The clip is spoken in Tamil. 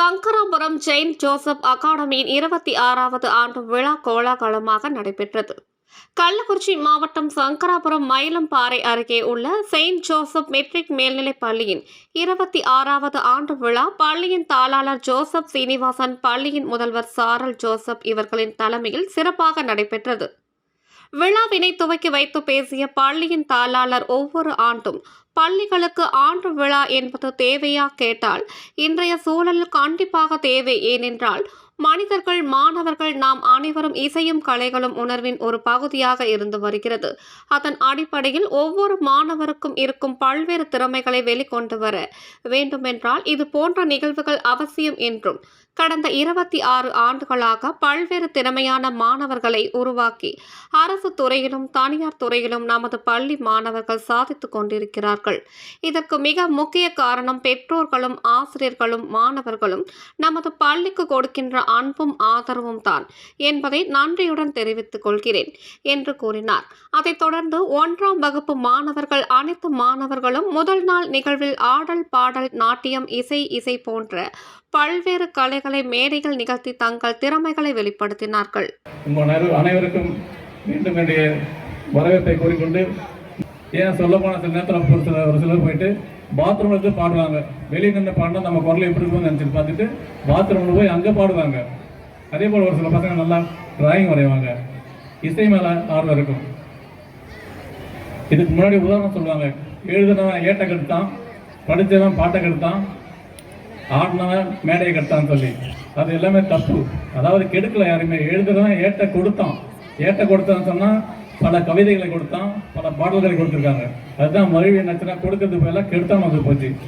சங்கராபுரம் செயின்ட் ஜோசப் அகாடமியின் இருபத்தி ஆறாவது ஆண்டு விழா கோலாகலமாக நடைபெற்றது. கள்ளக்குறிச்சி மாவட்டம் சங்கராபுரம் மயிலம்பாறை அருகே உள்ள செயின்ட் ஜோசப் மெட்ரிக் மேல்நிலைப் பள்ளியின் இருபத்தி ஆறாவது ஆண்டு விழா பள்ளியின் தாளாளர் ஜோசப் சீனிவாசன் பள்ளியின் முதல்வர் சாரல் ஜோசப் இவர்களின் தலைமையில் சிறப்பாக நடைபெற்றது. விழாவினை துவக்கி வைத்து பேசிய பள்ளியின் தாளாளர் ஒவ்வொரு ஆண்டும் பள்ளிகளுக்கு ஆண்டு விழா என்பது தேவையா கேட்டால் இன்றைய சூழல் கண்டிப்பாக தேவை. ஏனென்றால் மனிதர்கள் மாணவர்கள் நாம் அனைவரும் இசையும் கலைகளும் உணர்வின் ஒரு பகுதியாக இருந்து வருகிறது. அதன் அடிப்படையில் ஒவ்வொரு மாணவருக்கும் இருக்கும் பல்வேறு திறமைகளை வெளிக்கொண்டு வர வேண்டுமென்றால் இது போன்ற நிகழ்வுகள் அவசியம் என்றும் கடந்த இருபத்தி ஆறு ஆண்டுகளாக பல்வேறு திறமையான மாணவர்களை உருவாக்கி அரசு துறையிலும் தனியார் துறையிலும் நமது பள்ளி மாணவர்கள் சாதித்து கொண்டிருக்கிறார்கள். இதற்கு மிக முக்கிய காரணம் பெற்றோர்களும் ஆசிரியர்களும் மாணவர்களும் நமது பள்ளிக்கு கொடுக்கின்ற அன்பும் ஆதரவும் தான் என்பதை நன்றியுடன் தெரிவித்துக் கொள்கிறேன் என்று கூறினார். அதைத் தொடர்ந்து ஒன்றாம் வகுப்பு மாணவர்கள் அனைத்து மாணவர்களும் முதல் நாள் நிகழ்வில் ஆடல் பாடல் நாட்டியம் இசை இசை போன்ற பல்வேறு கலைகளை மேடைகள் நிகழ்த்தி தங்கள் திறமைகளை வெளிப்படுத்தினார்கள். அனைவருக்கும் மீண்டும் என்னுடைய வரவேற்பை கூறிக்கொண்டு ஏன் சொல்ல போன சில நேரத்தில் ஒரு சில ஒரு சிலர் போயிட்டு பாத்ரூமில் இருந்து பாடுவாங்க. வெளியே நின்று பாடினா நம்ம குரல் எப்படி இருக்கும்னு நினச்சிட்டு பார்த்துட்டு பாத்ரூமில் போய் அங்கே பாடுவாங்க. அதே போல் ஒரு சில பசங்க நல்லா டிராயிங் வரைவாங்க. இசை மேலே ஆர்வம் இருக்கும். இதுக்கு முன்னாடி உதாரணம் சொல்லுவாங்க. எழுதுனவன் ஏட்டை கெடுத்தான் படித்தவன் பாட்டை கெடுத்தான் ஆடினவன் மேடையை கெடுத்தான்னு சொல்லி. அது எல்லாமே தப்பு. அதாவது கெடுக்கல யாருமே. எழுதுறவன் ஏட்டை கொடுத்தான். ஏட்டை கொடுத்தான்னு சொன்னால் பல கவிதைகளை கொடுத்தான் பல பாடல்களை கொடுத்துருக்காங்க. அதுதான் மறுபடியும் நச்சுனா கொடுக்கறது போல கெடுத்தான் வந்து போச்சு.